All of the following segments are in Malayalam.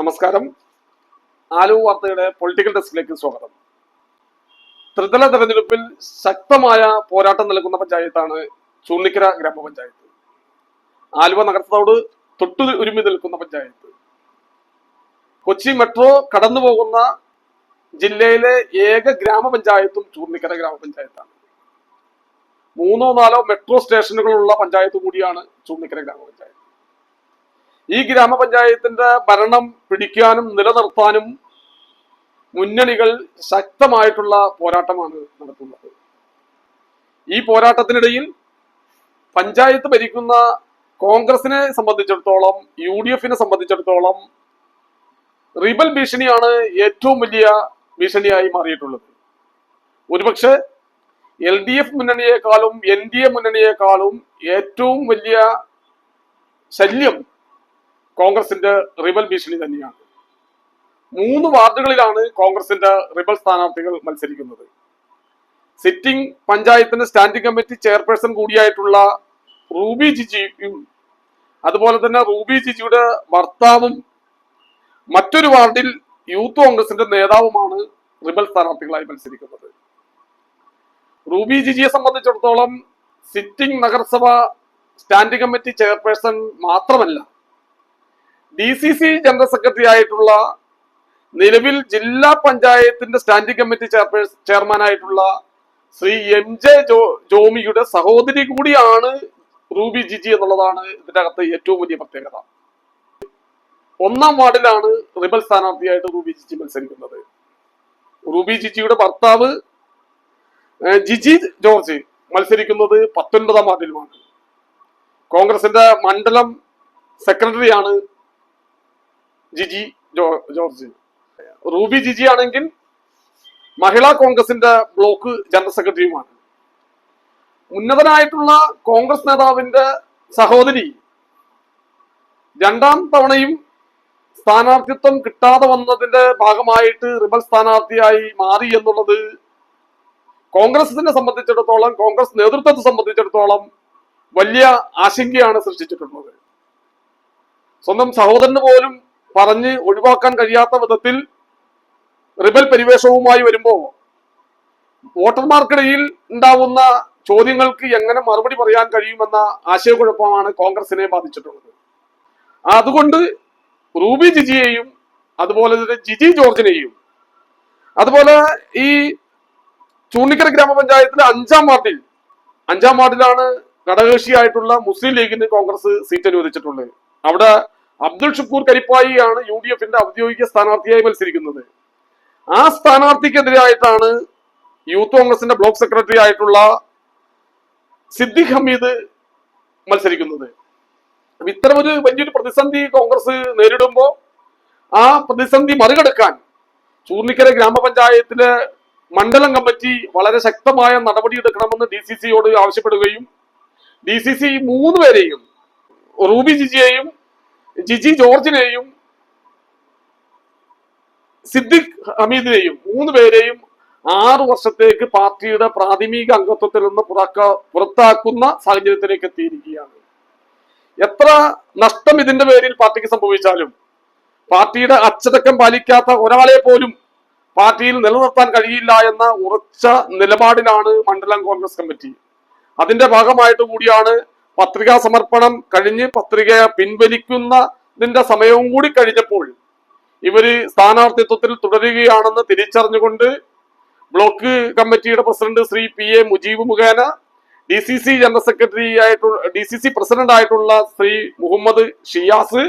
നമസ്കാരം. ആലു വാർത്തയുടെ പൊളിറ്റിക്കൽ ഡെസ്കിലേക്ക് സ്വാഗതം. ത്രിതല തെരഞ്ഞെടുപ്പിൽ ശക്തമായ പോരാട്ടം നൽകുന്ന പഞ്ചായത്താണ് ചൂണ്ണിക്കര ഗ്രാമപഞ്ചായത്ത്. ആലുവ നഗരത്തോട് തൊട്ടു ഒരുമി നിൽക്കുന്ന പഞ്ചായത്ത്. കൊച്ചി മെട്രോ കടന്നു പോകുന്ന ജില്ലയിലെ ഏക ഗ്രാമപഞ്ചായത്തും ചൂർണിക്കര ഗ്രാമപഞ്ചായത്താണ്. മൂന്നോ നാലോ മെട്രോ സ്റ്റേഷനുകളുള്ള പഞ്ചായത്ത് കൂടിയാണ് ചൂർണിക്കര ഗ്രാമപഞ്ചായത്ത്. ഈ ഗ്രാമപഞ്ചായത്തിന്റെ ഭരണം പിടിക്കാനും നിലനിർത്താനും മുന്നണികൾ ശക്തമായിട്ടുള്ള പോരാട്ടമാണ് നടത്തുന്നത്. ഈ പോരാട്ടത്തിനിടയിൽ പഞ്ചായത്ത് ഭരിക്കുന്ന കോൺഗ്രസിനെ സംബന്ധിച്ചിടത്തോളം യു ഡി എഫിനെ സംബന്ധിച്ചിടത്തോളം റിബൽ ഭീഷണിയാണ് ഏറ്റവും വലിയ ഭീഷണിയായി മാറിയിട്ടുള്ളത്. ഒരുപക്ഷെ എൽ ഡി എഫ് മുന്നണിയെക്കാളും എൻ ഡി എ മുന്നണിയെക്കാളും ഏറ്റവും വലിയ ശല്യം കോൺഗ്രസിന്റെ റിബൽ ഭീഷണി തന്നെയാണ്. മൂന്ന് വാർഡുകളിലാണ് കോൺഗ്രസിന്റെ റിബൽ സ്ഥാനാർത്ഥികൾ മത്സരിക്കുന്നത്. സിറ്റിംഗ് പഞ്ചായത്തിന് സ്റ്റാൻഡിംഗ് കമ്മിറ്റി ചെയർപേഴ്സൺ കൂടിയായിട്ടുള്ള റൂബി ജിജിയും അതുപോലെ തന്നെ റൂബി ജിജിയുടെ ഭർത്താവും മറ്റൊരു വാർഡിൽ യൂത്ത് കോൺഗ്രസിന്റെ നേതാവുമാണ് റിബൽ സ്ഥാനാർത്ഥികളായി മത്സരിക്കുന്നത്. റൂബി ജിജിയെ സംബന്ധിച്ചിടത്തോളം സിറ്റിംഗ് നഗരസഭ സ്റ്റാൻഡിംഗ് കമ്മിറ്റി ചെയർപേഴ്സൺ മാത്രമല്ല D C C general secretary ആയിട്ടുള്ള നിലവിൽ ജില്ലാ പഞ്ചായത്തിന്റെ സ്റ്റാൻഡിംഗ് കമ്മിറ്റി ചെയർമാൻ ആയിട്ടുള്ള ശ്രീ എം ജെ ജോ ജോമിയുടെ സഹോദരി കൂടിയാണ് റൂബി ജിജി എന്നുള്ളതാണ് ഇതിന്റെ അകത്ത് ഏറ്റവും വലിയ പ്രത്യേകത. ഒന്നാം വാർഡിലാണ് റിബൽ സ്ഥാനാർത്ഥിയായിട്ട് റൂബി ജിജി മത്സരിക്കുന്നത്. റൂബി ജിജിയുടെ ഭർത്താവ് ജിജി ജോർജ് മത്സരിക്കുന്നത് പത്തൊൻപതാം വാർഡിലുമാണ്. കോൺഗ്രസിന്റെ മണ്ഡലം സെക്രട്ടറിയാണ് ജിജി ജോർജ്. റൂബി ജിജി ആണെങ്കിൽ മഹിളാ കോൺഗ്രസിന്റെ ബ്ലോക്ക് ജനറൽ സെക്രട്ടറിയുമാണ്. ഉന്നതനായിട്ടുള്ള കോൺഗ്രസ് നേതാവിന്റെ സഹോദരി രണ്ടാം തവണയും സ്ഥാനാർത്ഥിത്വം കിട്ടാതെ വന്നതിന്റെ ഭാഗമായിട്ട് റിബൽ സ്ഥാനാർത്ഥിയായി മാറി എന്നുള്ളത് കോൺഗ്രസിനെ സംബന്ധിച്ചിടത്തോളം കോൺഗ്രസ് നേതൃത്വത്തെ സംബന്ധിച്ചിടത്തോളം വലിയ ആശങ്കയാണ് സൃഷ്ടിച്ചിട്ടുള്ളത്. സ്വന്തം സഹോദരന് പോലും പറഞ്ഞ് ഒഴിവാക്കാൻ കഴിയാത്ത വിധത്തിൽ റിബൽ പരിവേഷവുമായി വരുമ്പോൾ വോട്ടർമാർക്കിടയിൽ ഉണ്ടാവുന്ന ചോദ്യങ്ങൾക്ക് എങ്ങനെ മറുപടി പറയാൻ കഴിയുമെന്ന ആശയക്കുഴപ്പമാണ് കോൺഗ്രസിനെ ബാധിച്ചിട്ടുള്ളത്. അതുകൊണ്ട് റൂബി ജിജിയെയും അതുപോലെ തന്നെ ജിജി ജോർജിനെയും അതുപോലെ ഈ ചൂണ്ടിക്കര ഗ്രാമപഞ്ചായത്തിലെ അഞ്ചാം വാർഡിൽ അഞ്ചാം വാർഡിലാണ് ഘടകകക്ഷിയായിട്ടുള്ള മുസ്ലിം ലീഗിന് കോൺഗ്രസ് സീറ്റ് അനുവദിച്ചിട്ടുള്ളത് അവിടെ അബ്ദുൾ ഷുക്കൂർ കരിപ്പായിയാണ് യു ഡി എഫിന്റെ ഔദ്യോഗിക സ്ഥാനാർത്ഥിയായി മത്സരിക്കുന്നത്. ആ സ്ഥാനാർത്ഥിക്കെതിരായിട്ടാണ് യൂത്ത് കോൺഗ്രസിന്റെ ബ്ലോക്ക് സെക്രട്ടറി ആയിട്ടുള്ള സിദ്ദിഖ് ഹമീദ് മത്സരിക്കുന്നത്. ഇത്തരമൊരു വലിയൊരു പ്രതിസന്ധി കോൺഗ്രസ് നേരിടുമ്പോൾ ആ പ്രതിസന്ധി മറികടക്കാൻ ചൂർണിക്കര ഗ്രാമപഞ്ചായത്തിലെ മണ്ഡലം കമ്മിറ്റി വളരെ ശക്തമായ നടപടി എടുക്കണമെന്ന് ഡി സി സിയോട് ആവശ്യപ്പെടുകയും ഡി സി സി മൂന്ന് പേരെയും റൂബി ജിജിയെയും ജിജി ജോർജിനെയും സിദ്ദിഖ് ഹമീദിനെയും മൂന്ന് പേരെയും ആറു വർഷത്തേക്ക് പാർട്ടിയുടെ പ്രാഥമിക അംഗത്വത്തിൽ നിന്ന് പുറക്ക പുറത്താക്കുന്ന സാഹചര്യത്തിലേക്ക് എത്തിയിരിക്കുകയാണ്. എത്ര നഷ്ടം ഇതിന്റെ പേരിൽ പാർട്ടിക്ക് സംഭവിച്ചാലും പാർട്ടിയുടെ അച്ചടക്കം പാലിക്കാത്ത ഒരാളെ പോലും പാർട്ടിയിൽ നിലനിർത്താൻ കഴിയില്ല എന്ന ഉറച്ച നിലപാടിലാണ് മണ്ഡലം കോൺഗ്രസ് കമ്മിറ്റി. അതിന്റെ ഭാഗമായിട്ട് കൂടിയാണ് പത്രികാ സമർപ്പണം കഴിഞ്ഞ് പത്രിക പിൻവലിക്കുന്നതിന്റെ സമയവും കൂടി കഴിഞ്ഞപ്പോൾ ഇവർ സ്ഥാനാർത്ഥിത്വത്തിൽ തുടരുകയാണെന്ന് തിരിച്ചറിഞ്ഞുകൊണ്ട് ബ്ലോക്ക് കമ്മിറ്റിയുടെ president Shri P A Mujeeb മുഖേന D C C general secretary ആയിട്ടുള്ള ഡി സി സി പ്രസിഡന്റ് ആയിട്ടുള്ള ശ്രീ മുഹമ്മദ് ഷിയാസ്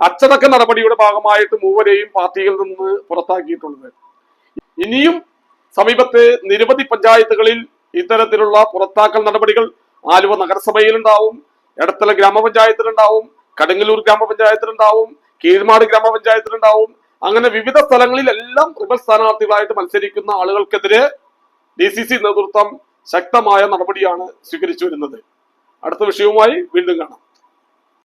അച്ചടക്ക നടപടിയുടെ ഭാഗമായിട്ട് മൂവരെയും പാർട്ടിയിൽ നിന്ന് പുറത്താക്കിയിട്ടുള്ളത്. ഇനിയും സമീപത്തെ നിരവധി പഞ്ചായത്തുകളിൽ ഇത്തരത്തിലുള്ള പുറത്താക്കൽ നടപടികൾ ആലുവ നഗരസഭയിലുണ്ടാവും എടത്തല ഗ്രാമപഞ്ചായത്തിലുണ്ടാവും കടങ്ങല്ലൂർ ഗ്രാമപഞ്ചായത്തിലുണ്ടാവും കീഴ്മാട് ഗ്രാമപഞ്ചായത്തിലുണ്ടാവും. അങ്ങനെ വിവിധ സ്ഥലങ്ങളിലെല്ലാം റിബൽ സ്ഥാനാർത്ഥികളായിട്ട് മത്സരിക്കുന്ന ആളുകൾക്കെതിരെ ഡി സി സി നേതൃത്വം ശക്തമായ നടപടിയാണ് സ്വീകരിച്ചു വരുന്നത്. അടുത്ത വിഷയവുമായി വീണ്ടും കാണാം.